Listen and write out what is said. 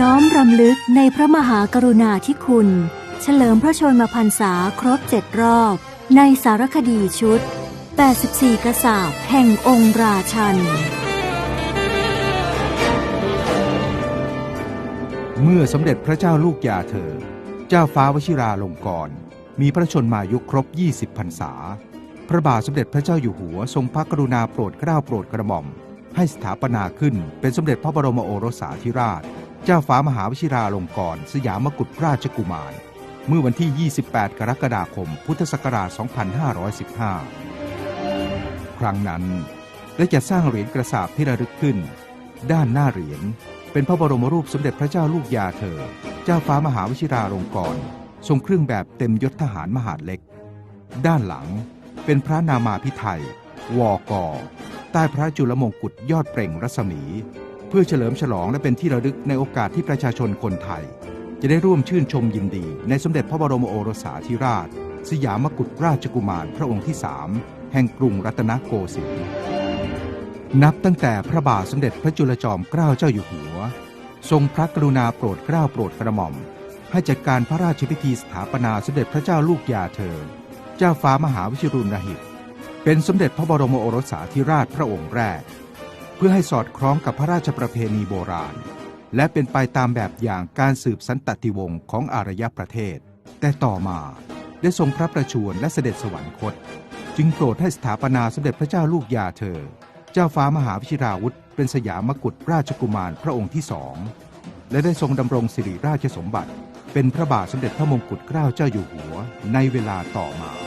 น้อมรำลึกในพระมหากรุณาธิคุณ เฉลิมพระชนมพรรษาครบเจ็ดรอบ ในสารคดีชุด 84กระสาแห่งองค์ราชัน เมื่อสมเด็จพระเจ้าลูกยาเธอ เจ้าฟ้าวชิราลงกรณมีพระชนมายุครบ 20 พรรษา พระบาทสมเด็จพระเจ้าอยู่หัวทรงพระกรุณาโปรดเกล้าโปรดกระหม่อม ให้สถาปนาขึ้นเป็นสมเด็จพระบรมโอรสาธิราช เจ้าฟ้ามหาวชิราลงกรณ์สยามกุฎราชกุมาร เมื่อวันที่ 28 กรกฎาคม พุทธศักราช 2515 ครั้งนั้นได้จัดสร้างเหรียญกระสาบที่ระลึกขึ้น ด้านหน้าเหรียญเป็นพระบรมรูปสมเด็จพระเจ้าลูกยาเธอ เจ้าฟ้ามหาวชิราลงกรณ์ทรงเครื่องแบบเต็มยศทหารมหาดเล็ก ด้านหลังเป็นพระนามาพิไทยวอกอใต้พระจุลมงกุฎยอดเปล่งรัศมี เพื่อเฉลิมฉลองและเป็นที่ระลึกในโอกาสที่ประชาชนคนไทย จะได้ร่วมชื่นชมยินดี ในสมเด็จพระบรมโอรสาธิราช สยามกุฎราชกุมารพระองค์ที่สามแห่งกรุงรัตนโกสินทร์นับตั้งแต่พระบาทสมเด็จพระจุลจอมเกล้าเจ้าอยู่หัว ทรงพระกรุณาโปรดเกล้าโปรดกระหม่อม ให้จัดการพระราชพิธีสถาปนาสมเด็จพระเจ้าลูกยาเธอ เจ้าฟ้ามหาวิชิรุณหิต เป็นสมเด็จพระบรมโอรสาธิราชพระองค์แรก เพื่อให้สอดคล้องกับพระราชประเพณีโบราณ และเป็นไปตามแบบอย่างการสืบสันตติวงศ์ของอารยประเทศ แต่ต่อมาได้ทรงพระประชวรและเสด็จสวรรคต จึงโปรดให้สถาปนาสมเด็จพระเจ้าลูกยาเธอ เจ้าฟ้ามหาวิชิราวุธ เป็นสยามกุฎราชกุมารพระองค์ที่สองและได้ทรงดำรงสิริราชสมบัติ เป็นพระบาทสมเด็จพระมงกุฎเกล้าเจ้าอยู่หัวในเวลาต่อมา